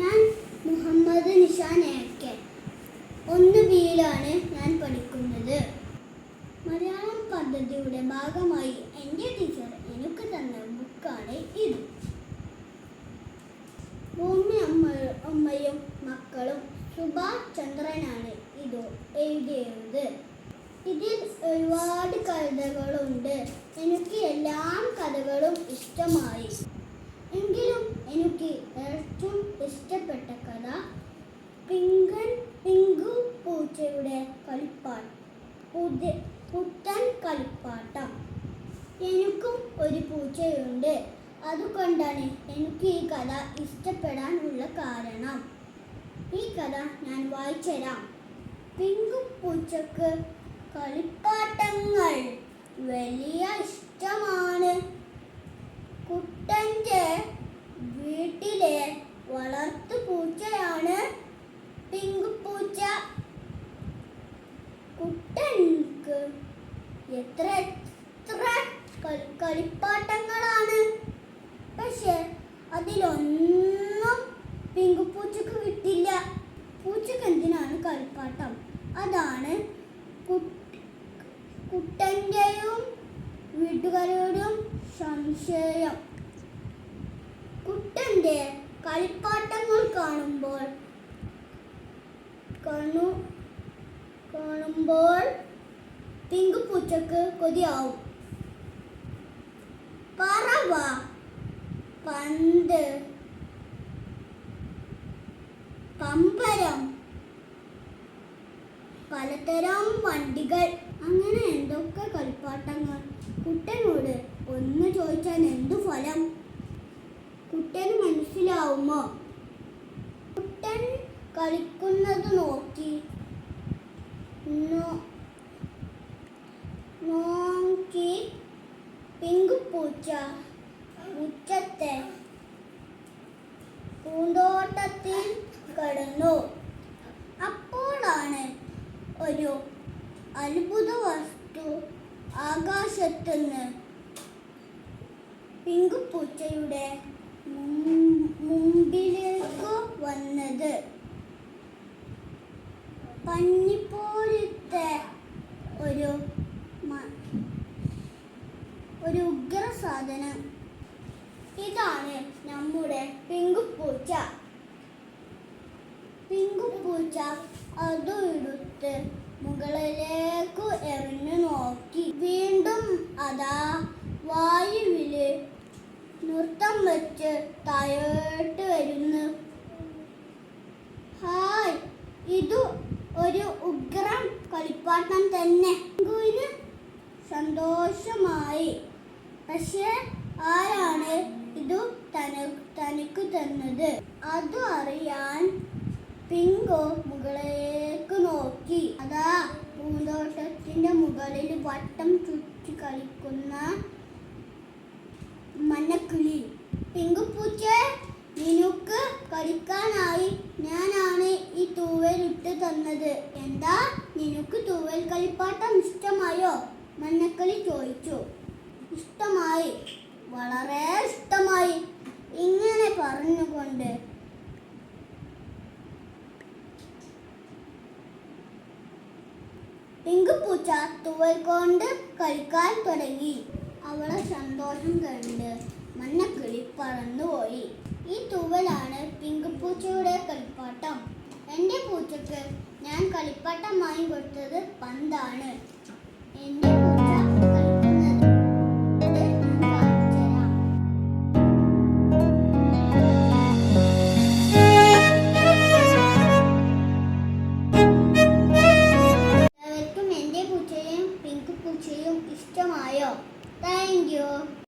ഞാൻ മുഹമ്മദ് നിഷാൻ ഏക്കൽ ഒന്ന് ബിയിലാണ് ഞാൻ പഠിക്കുന്നത്. മലയാളം പദ്ധതിയുടെ ഭാഗമായി എന്റെ ടീച്ചർ എനിക്ക് തന്ന ബുക്കാണ് ഇത്. ഭൂമി അമ്മ അമ്മയും മക്കളും സുഭാഷ് ചന്ദ്രനാണ് ഇത് എഴുതിയത്. ഇതിൽ ഒരുപാട് കഥകളുണ്ട്. എനിക്ക് എല്ലാ കഥകളും ഇഷ്ടമായി. ഏറ്റവും ഇഷ്ടപ്പെട്ട കഥ പിങ്കൻ പിങ്കു പൂച്ചയുടെ കളിപ്പാട്ട്. പുതിയ കളിപ്പാട്ടം. എനിക്കും ഒരു പൂച്ചയുണ്ട്. അതുകൊണ്ടാണ് എനിക്ക് ഈ കഥ ഇഷ്ടപ്പെടാനുള്ള കാരണം. ഈ കഥ ഞാൻ വായിച്ചുതരാം. പിങ്കു പൂച്ചക്ക് കളിപ്പാട്ടങ്ങൾ വലിയ ഇഷ്ടമാണ്. കുട്ടന്റെ കളിപ്പാട്ടങ്ങളാണ്. പക്ഷെ അതിലൊന്നും പിങ്കു പൂച്ചക്ക് കിട്ടില്ല പൂച്ചക്ക് എന്തിനാണ് കളിപ്പാട്ടം? അതാണ് കുട്ട്- കുട്ടന്റെയും വീട്ടുകാരോടും സംശയം. കുട്ടന്റെ കളിപ്പാട്ടങ്ങൾ കാണുമ്പോൾ കാണു കാണുമ്പോൾ പിങ്കു പൂച്ചക്ക് കൊതിയാവും. പന്ത് പമ്പരം. പലതരം വണ്ടികൾ. അങ്ങനെ എന്തൊക്കെ കളിപ്പാട്ടങ്ങൾ? കുട്ടനോട് ഒന്ന് ചോദിച്ചാൽ എന്തു ഫലം? കുട്ടന് മനസ്സിലാവുമോ? കുട്ടൻ കളിക്കുന്നത് നോക്കി. നോക്കി. പിങ്ക് പൂച്ച. മുറ്റത്തെ പൂന്തോട്ടത്തിൽ കടന്നു. അപ്പോഴാണ് ഒരു അത്ഭുത വസ്തു ആകാശത്തുനിന്ന് പിങ്ക് പൂച്ചയുടെ മുമ്പിലേക്ക് വന്നത്. പഞ്ഞിപ്പോലത്തെ ഒരു ഒരു ഉഗ്ര സാധനം ഇതാണ് നമ്മുടെ പിങ്കുപൂച്ച പിങ്കുപൂച്ച പൂച്ച എടുത്ത് മുകളിലേക്ക് എറിഞ്ഞു നോക്കി. വീണ്ടും അതാ വായുവിൽ നൃത്തം വെച്ച് താഴോട്ട് വരുന്നു. ഹായ് ഇത് ഒരു ഉഗ്രം കളിപ്പാട്ടം തന്നെ. സന്തോഷമായി. പക്ഷേ ആരാണ് ഇത് തന തനിക്ക് തന്നത് അത് അറിയാൻ പിങ്കു മുകളിലേക്ക് നോക്കി അതാ പൂന്തോട്ടത്തിന്റെ മുകളിൽ വട്ടം ചുറ്റി കളിക്കുന്ന മഞ്ഞക്കിളി പിങ്കുപൂച്ച നിനക്ക് കളിക്കാനായി ഞാനാണ് ഈ തൂവൽ ഇട്ട് തന്നത്. എന്താ നിനക്ക് തൂവൽ കളിപ്പാട്ടം ഇഷ്ടമായോ? മഞ്ഞക്കളി ചോദിച്ചു. ഇഷ്ടമായി വളരെ ഇഷ്ടമായി ഇങ്ങനെ പറഞ്ഞുകൊണ്ട് പിങ്കുപൂച്ച തുവൽ കൊണ്ട് കളിക്കാൻ തുടങ്ങി. അവളെ സന്തോഷം കണ്ട് മഞ്ഞക്കിളി പറന്നുപോയി. ഈ തുവലാണ് പിങ്കുപൂച്ചയുടെ കളിപ്പാട്ടം. എന്റെ പൂച്ചക്ക് ഞാൻ കളിപ്പാട്ടമായി കൊടുത്തത് പന്താണ്. എന്റെ പൂച്ച